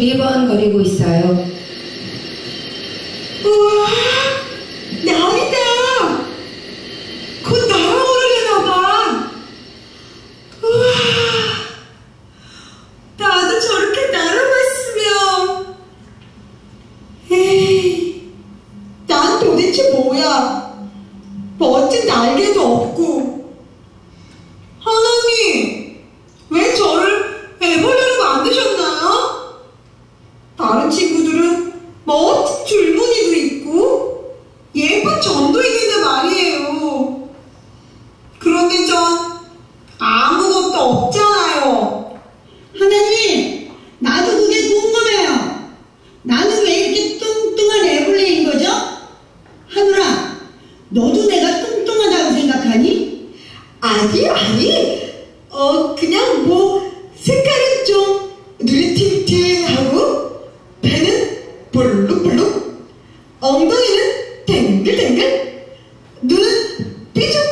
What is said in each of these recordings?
두리번거리고 네 있어요. Beach.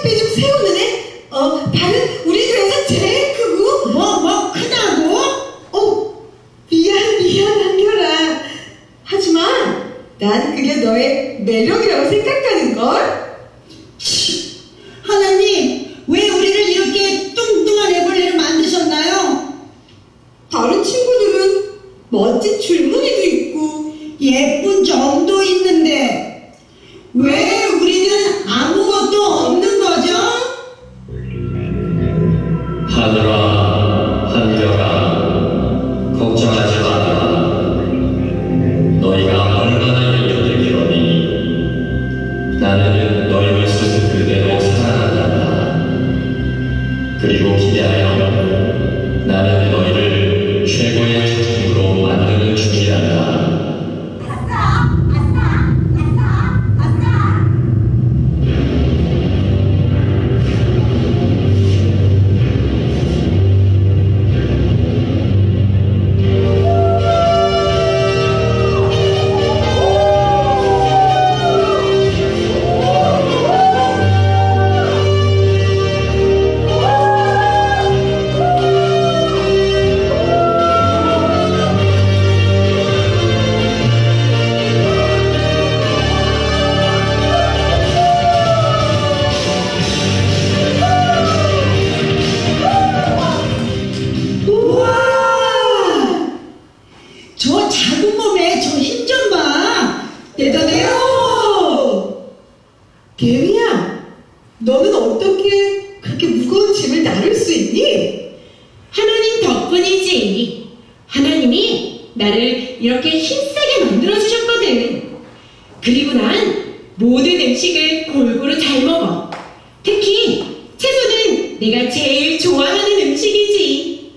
네가 제일 좋아하는 음식이지.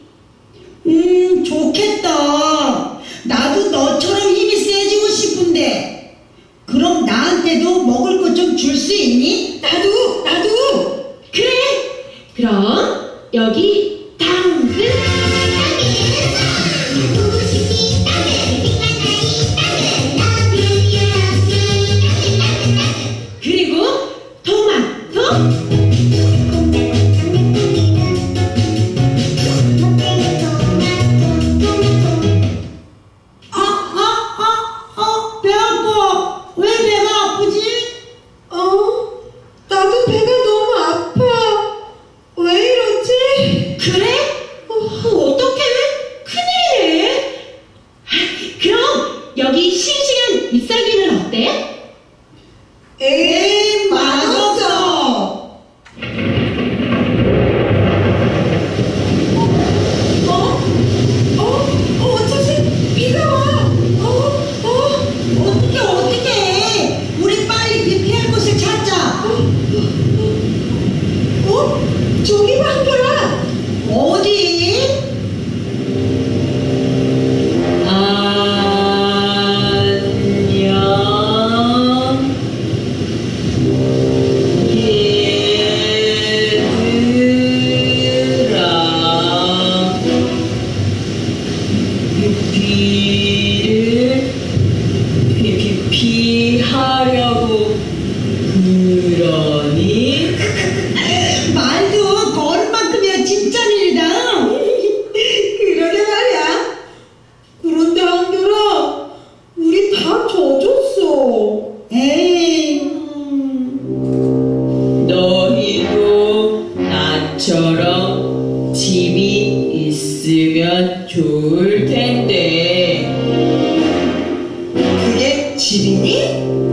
음, 좋겠다. 나도 너처럼 힘이 세지고 싶은데. 그럼 나한테도 먹을 것 좀 줄 수 있니? 나도, 나도. 그래. 그럼 여기 있으면 좋을 텐데 그게 집이니?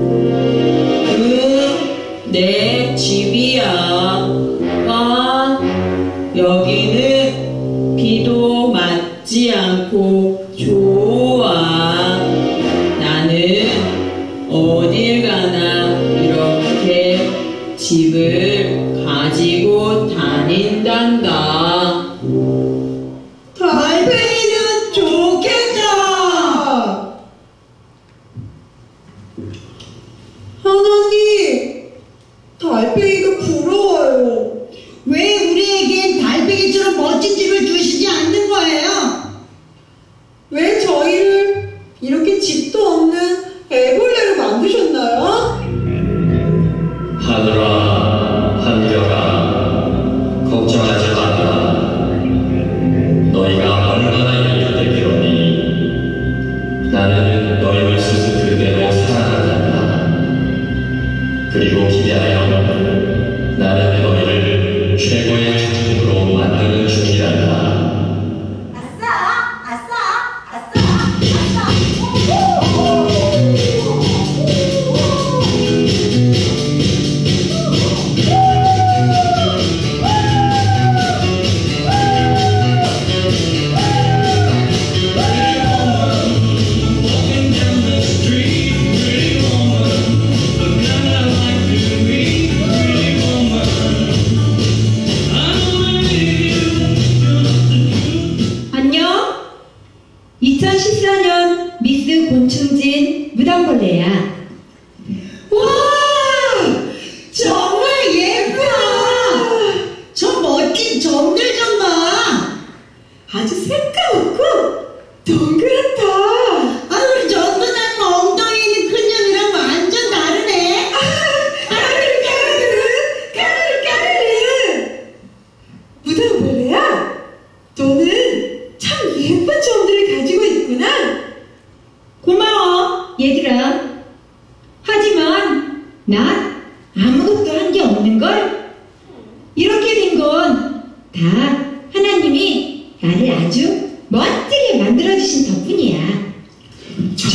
Don't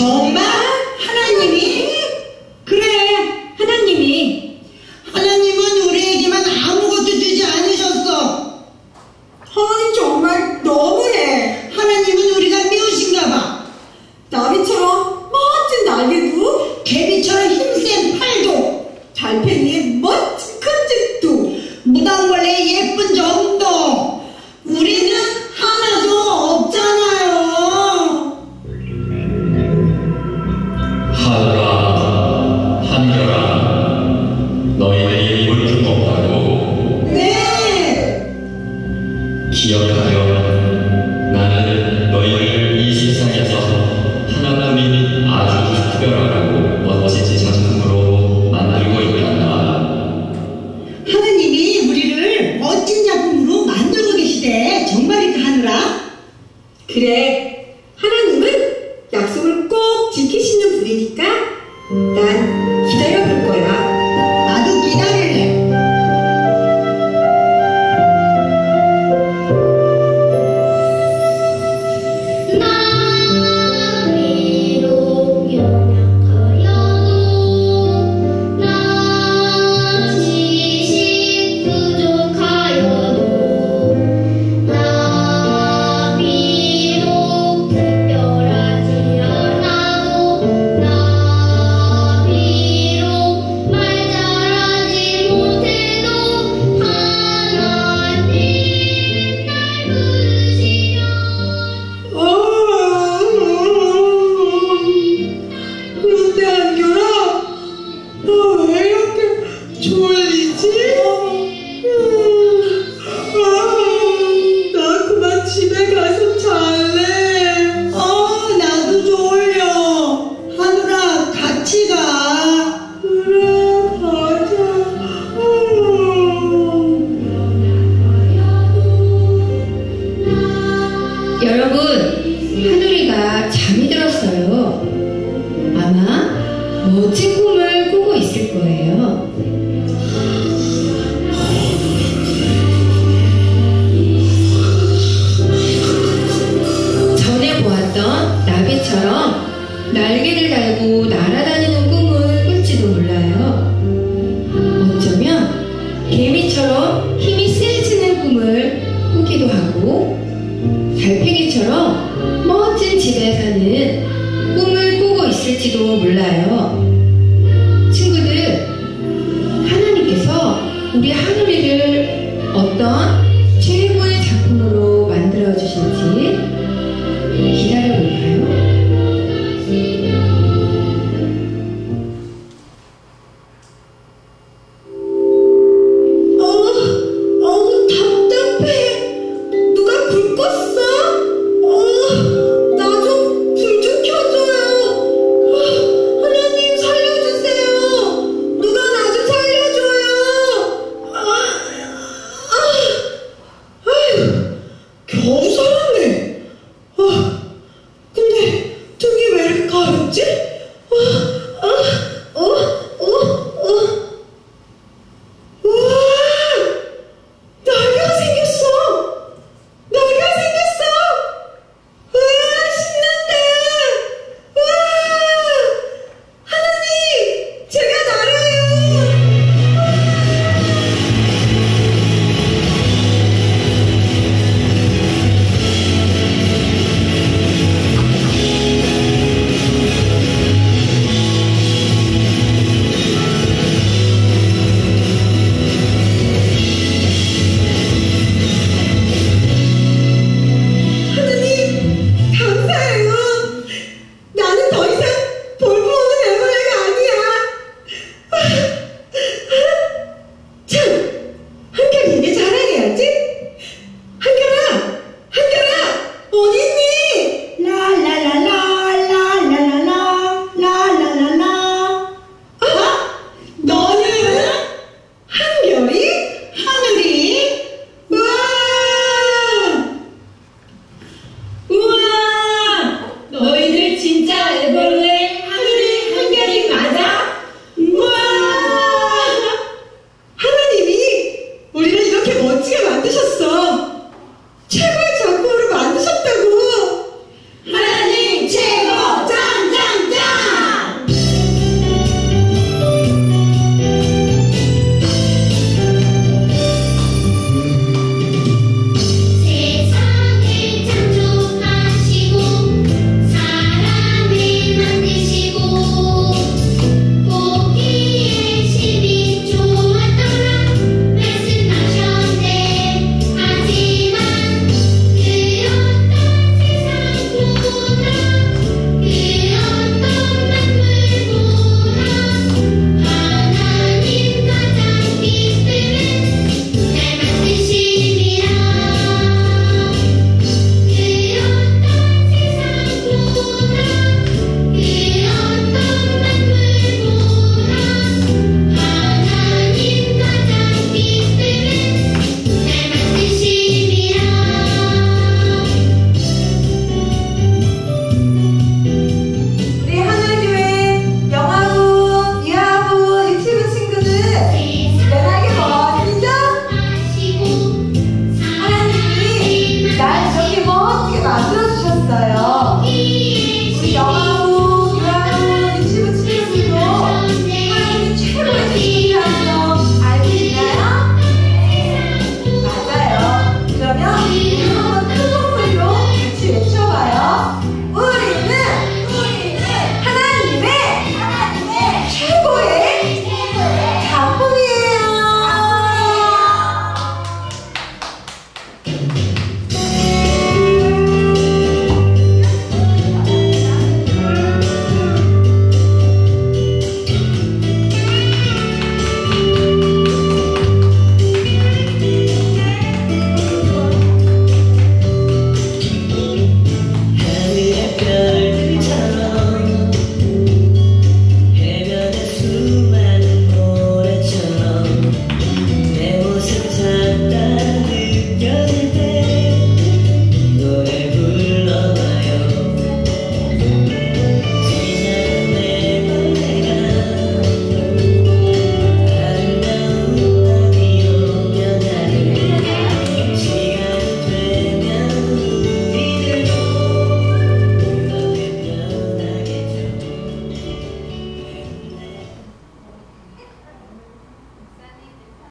Zoom Thank you. 알고 날아다니는 꿈을 꿀지도 몰라요. 어쩌면 개미처럼 힘이 세지는 꿈을 꾸기도 하고 달팽이처럼 멋진 집에 사는 꿈을 꾸고 있을지도 몰라요.